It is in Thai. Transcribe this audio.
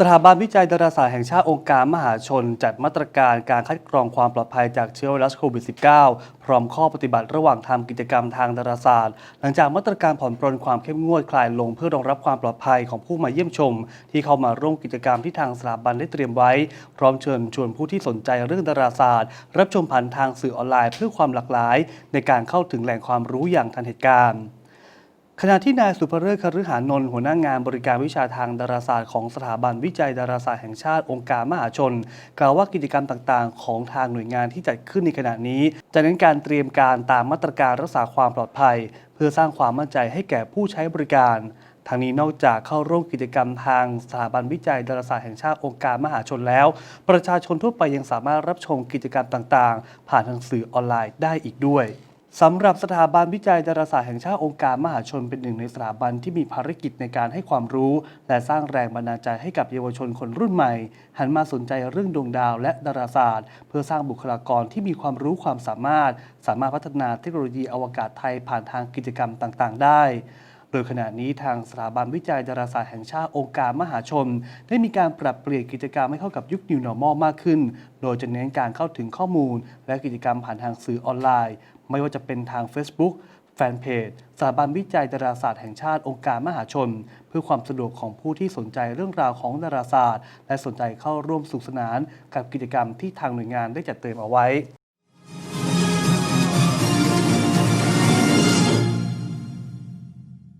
สถาบันวิจัยดาราศาสตร์แห่งชาติองค์การมหาชน จัดมาตรการการคัดกรองความปลอดภัยจากเชื้อไวรัสโควิด -19 พร้อมข้อปฏิบัติระหว่างทำกิจกรรมทางดาราศาสตร์ หลังจากมาตรการผ่อนปรนความเข้มงวดคลายลงเพื่อรองรับความปลอดภัยของผู้มาเยี่ยมชม ที่เข้ามาร่วมกิจกรรมที่ทางสถาบันได้เตรียมไว้ พร้อมเชิญชวนผู้ที่สนใจเรื่องดาราศาสตร์ รับชมผ่านทางสื่อออนไลน์เพื่อความหลากหลาย ในการเข้าถึงแหล่งความรู้อย่างทันเหตุการณ์ ขณะที่นายสุภเริศคฤหานนท์หัวหน้างานบริการวิชาทางดาราศาสตร์ของสถาบันวิจัยดาราศาสตร์แห่งชาติองค์การมหาชน กล่าวว่ากิจกรรมต่างๆ ของทางหน่วยงานที่จัดขึ้นในขณะนี้ จะเน้นการเตรียมการตามมาตรการรักษาความปลอดภัย เพื่อสร้างความมั่นใจให้แก่ผู้ใช้บริการทางนี้นอกจากเข้าร่วมกิจกรรมทางสถาบันวิจัยดาราศาสตร์แห่งชาติองค์การมหาชนแล้ว ประชาชนทั่วไปยังสามารถรับชมกิจกรรมต่างๆ ผ่านทางสื่อออนไลน์ได้อีกด้วย สำหรับสถาบันวิจัยดาราศาสตร์แห่งชาติองค์การมหาชนเป็นหนึ่งในสถาบันที่มีภารกิจในการให้ความรู้ และสร้างแรงบันดาลใจให้กับเยาวชนคนรุ่นใหม่ หันมาสนใจเรื่องดวงดาวและดาราศาสตร์ เพื่อสร้างบุคลากรที่มีความรู้ความสามารถ สามารถพัฒนาเทคโนโลยีอวกาศไทยผ่านทางกิจกรรมต่าง ๆ ได้ โดยขณะนี้ทางสถาบันวิจัยดาราศาสตร์แห่งชาติองค์การมหาชน ได้มีการปรับเปลี่ยนกิจกรรมให้เข้ากับยุค New Normal มากขึ้น โดยจะเน้นการเข้าถึงข้อมูล และกิจกรรมผ่านทางสื่อออนไลน์ ไม่ว่าจะเป็นทาง Facebook แฟนเพจสถาบันวิจัยดาราศาสตร์แห่งชาติองค์การมหาชน เพื่อความสะดวกของผู้ที่สนใจเรื่องราวของดาราศาสตร์ และสนใจเข้าร่วมสุขสนาน กับกิจกรรมที่ทางหน่วยงานได้จัดเตรียมเอาไว้